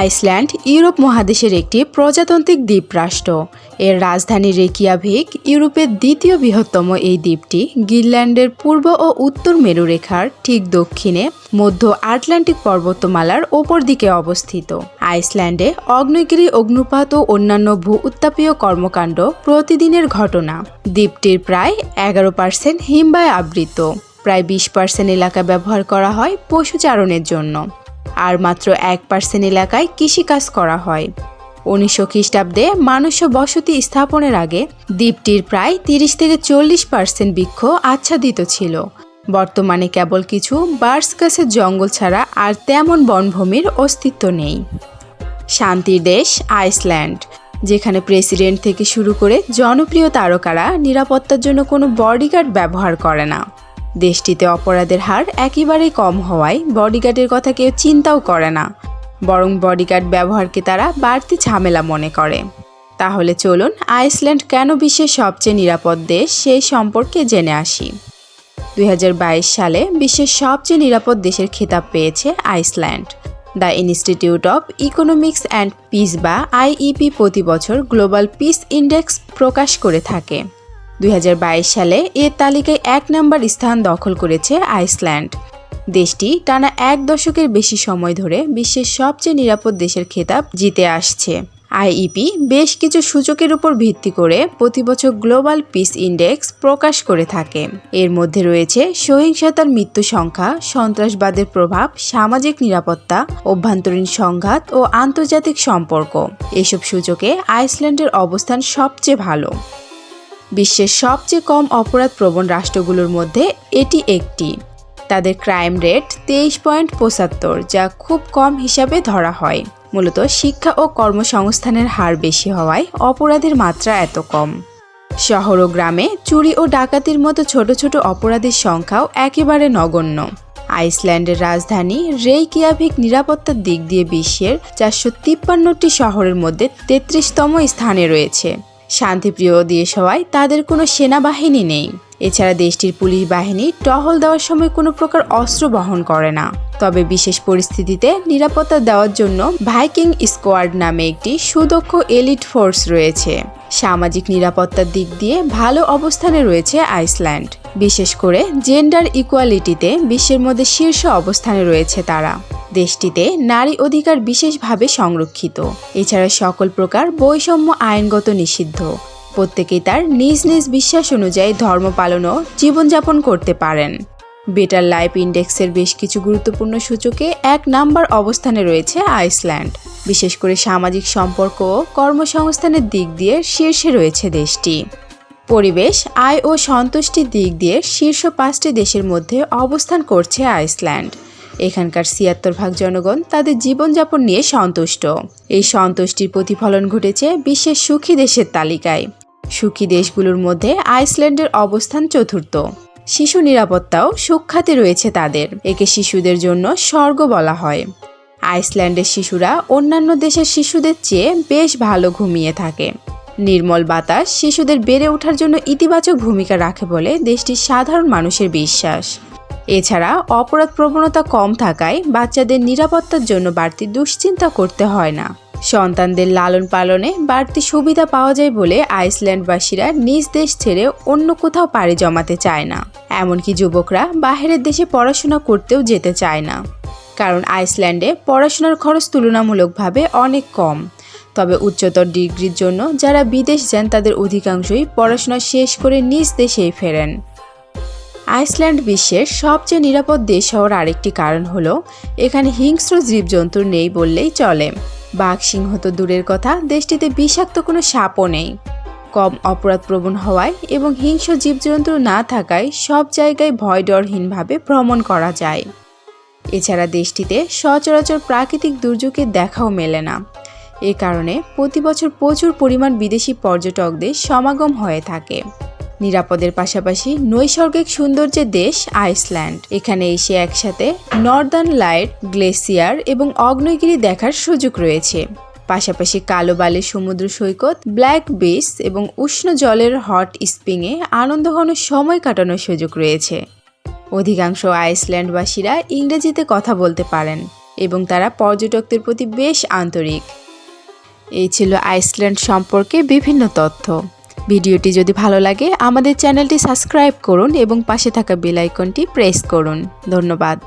Iceland, Europe মহাদেশের একটি প্রজাতান্ত্রিক দ্বীপরাষ্ট্র। এর রাজধানী রেকিয়াভিক, ইউরোপের দ্বিতীয় বৃহত্তম এই দ্বীপটি গ্রিনল্যান্ডের পূর্ব ও উত্তর মেরুরেখার ঠিক দক্ষিণে মধ্য আটলান্টিক পর্বতমালার ওপর দিকে অবস্থিত। আইসল্যান্ডে অগ্নিগিরি অগ্নুপাত ও অন্যান্য ভূ উত্তাপীয় কর্মকাণ্ড প্রতিদিনের ঘটনা। দ্বীপটির প্রায় এগারো পার্সেন্ট হিমবায় আবৃত। প্রায় বিশ পার্সেন্ট এলাকা ব্যবহার করা হয় পশুচারণের জন্য। আর মাত্র এক পার্সেন্ট এলাকায় কৃষিকাজ করা হয়। উনিশশো খ্রিস্টাব্দে মানুষ বসতি স্থাপনের আগে দ্বীপটির প্রায় তিরিশ থেকে চল্লিশ পার্সেন্ট বৃক্ষ আচ্ছাদিত ছিল। বর্তমানে কেবল কিছু বার্স গাছের জঙ্গল ছাড়া আর তেমন বনভূমির অস্তিত্ব নেই। শান্তির দেশ আইসল্যান্ড, যেখানে প্রেসিডেন্ট থেকে শুরু করে জনপ্রিয় তারকারা নিরাপত্তার জন্য কোনো বডিগার্ড ব্যবহার করে না। দেশটিতে অপরাধের হার একেবারেই কম হওয়ায় বডিগার্ডের কথা কেউ চিন্তাও করে না। বরং বডিগার্ড ব্যবহারকে তারা বাড়তি ঝামেলা মনে করে। তাহলে চলুন আইসল্যান্ড কেন বিশ্বের সবচেয়ে নিরাপদ দেশ সেই সম্পর্কে জেনে আসি। দু হাজার বাইশ সালে বিশ্বের সবচেয়ে নিরাপদ দেশের খেতাব পেয়েছে Iceland. The institute of economics and peace বা আইইপি প্রতি বছর গ্লোবাল পিস ইন্ডেক্স প্রকাশ করে থাকে। দুই হাজার বাইশ সালে এর তালিকায় এক নম্বর স্থান দখল করেছে আইসল্যান্ড। দেশটি টানা এক দশকের বেশি সময় ধরে বিশ্বের সবচেয়ে নিরাপদ দেশের খেতাব জিতে আসছে। আইইপি বেশ কিছু সূচকের উপর ভিত্তি করে প্রতি বছর গ্লোবাল পিস ইন্ডেক্স প্রকাশ করে থাকে। এর মধ্যে রয়েছে সহিংসতার মৃত্যু সংখ্যা, সন্ত্রাসবাদের প্রভাব, সামাজিক নিরাপত্তা, অভ্যন্তরীণ সংঘাত ও আন্তর্জাতিক সম্পর্ক। এসব সূচকে আইসল্যান্ডের অবস্থান সবচেয়ে ভালো। বিশ্বের সবচেয়ে কম অপরাধ প্রবণ রাষ্ট্রগুলোর মধ্যে এটি একটি। তাদের ক্রাইম রেট তেইশ পয়েন্ট পঁচাত্তর, যা খুব কম হিসাবে ধরা হয়। মূলত শিক্ষা ও কর্মসংস্থানের হার বেশি হওয়ায় অপরাধের মাত্রা এত কম। শহর ও গ্রামে চুরি ও ডাকাতির মতো ছোট ছোট অপরাধের সংখ্যাও একেবারে নগণ্য। আইসল্যান্ডের রাজধানী রেইকিয়াভিক নিরাপত্তার দিক দিয়ে বিশ্বের চারশো তিপ্পান্নটি শহরের মধ্যে তেত্রিশতম স্থানে রয়েছে। শান্তিপ্রিয় দেশ হওয়ায় তাদের কোনো সেনাবাহিনী নেই। এছাড়া দেশটির পুলিশ বাহিনী টহল দেওয়ার সময় কোনো প্রকার অস্ত্র বহন করে না। তবে বিশেষ পরিস্থিতিতে নিরাপত্তা দেওয়ার জন্য ভাইকিং স্কোয়াড নামে একটি সুদক্ষ এলিট ফোর্স রয়েছে। সামাজিক নিরাপত্তার দিক দিয়ে ভালো অবস্থানে রয়েছে আইসল্যান্ড। বিশেষ করে জেন্ডার ইকুয়ালিটিতে বিশ্বের মধ্যে শীর্ষ অবস্থানে রয়েছে তারা। দেশটিতে নারী অধিকার বিশেষভাবে সংরক্ষিত। এছাড়া সকল প্রকার বৈষম্য আইনগত নিষিদ্ধ। প্রত্যেকেই তার নিজ নিজ বিশ্বাস অনুযায়ী ধর্ম পালন ও জীবনযাপন করতে পারেন। বেটার লাইফ ইন্ডেক্সের বেশ কিছু গুরুত্বপূর্ণ সূচকে এক নাম্বার অবস্থানে রয়েছে আইসল্যান্ড। বিশেষ করে সামাজিক সম্পর্ক ও কর্মসংস্থানের দিক দিয়ে শীর্ষে রয়েছে দেশটি। পরিবেশ, আয় ও সন্তুষ্টির দিক দিয়ে শীর্ষ পাঁচটি দেশের মধ্যে অবস্থান করছে আইসল্যান্ড। এখানকার ছিয়াত্তর ভাগ জনগণ তাদের জীবনযাপন নিয়ে সন্তুষ্ট। এই সন্তুষ্টির প্রতিফলন ঘটেছে বিশ্বের সুখী দেশের তালিকায়। সুখী দেশগুলোর মধ্যে আইসল্যান্ডের অবস্থান চতুর্থ। শিশু নিরাপত্তাও সুখ্যাতি রয়েছে তাদের। একে শিশুদের জন্য স্বর্গ বলা হয়। আইসল্যান্ডের শিশুরা অন্যান্য দেশের শিশুদের চেয়ে বেশ ভালো ঘুমিয়ে থাকে। নির্মল বাতাস শিশুদের বেড়ে ওঠার জন্য ইতিবাচক ভূমিকা রাখে বলে দেশটির সাধারণ মানুষের বিশ্বাস। এছাড়া অপরাধ প্রবণতা কম থাকায় বাচ্চাদের নিরাপত্তার জন্য বাড়তি দুশ্চিন্তা করতে হয় না। সন্তানদের লালন পালনে বাড়তি সুবিধা পাওয়া যায় বলে আইসল্যান্ডবাসীরা নিজ দেশ ছেড়ে অন্য কোথাও পাড়ি জমাতে চায় না। এমনকি যুবকরা বাহিরের দেশে পড়াশোনা করতেও যেতে চায় না। কারণ আইসল্যান্ডে পড়াশোনার খরচ তুলনামূলকভাবে অনেক কম। তবে উচ্চতর ডিগ্রির জন্য যারা বিদেশ যান তাদের অধিকাংশই পড়াশোনা শেষ করে নিজ দেশেই ফেরেন। আইসল্যান্ড বিশ্বের সবচেয়ে নিরাপদ দেশ হওয়ার আরেকটি কারণ হলো, এখানে হিংস্র জীবজন্তু নেই বললেই চলে। বাঘ সিংহ তো দূরের কথা, দেশটিতে বিষাক্ত কোনো সাপও নেই। কম অপরাধপ্রবণ হওয়ায় এবং হিংস্র জীবজন্তু না থাকায় সব জায়গায় ভয় ডরহীনভাবে ভ্রমণ করা যায়। এছাড়া দেশটিতে সচরাচর প্রাকৃতিক দুর্যোগের দেখাও মেলে না। এ কারণে প্রতি বছর প্রচুর পরিমাণ বিদেশি পর্যটকদের সমাগম হয়ে থাকে। নিরাপদের পাশাপাশি নৈসর্গিক সৌন্দর্যের দেশ আইসল্যান্ড। এখানে এসে একসাথে নর্দার্ন লাইট, গ্লেসিয়ার এবং অগ্নেয়গিরি দেখার সুযোগ রয়েছে। পাশাপাশি কালো বালির সমুদ্র সৈকত, ব্ল্যাক বিচ এবং উষ্ণ জলের হট স্প্রিংয়ে আনন্দঘন সময় কাটানোর সুযোগ রয়েছে। অধিকাংশ আইসল্যান্ডবাসীরা ইংরেজিতে কথা বলতে পারেন এবং তারা পর্যটকদের প্রতি বেশ আন্তরিক। এই ছিল আইসল্যান্ড সম্পর্কে বিভিন্ন তথ্য। ভিডিওটি যদি ভালো লাগে, আমাদের চ্যানেলটি সাবস্ক্রাইব করুন এবং পাশে থাকা বেল আইকনটি প্রেস করুন। ধন্যবাদ।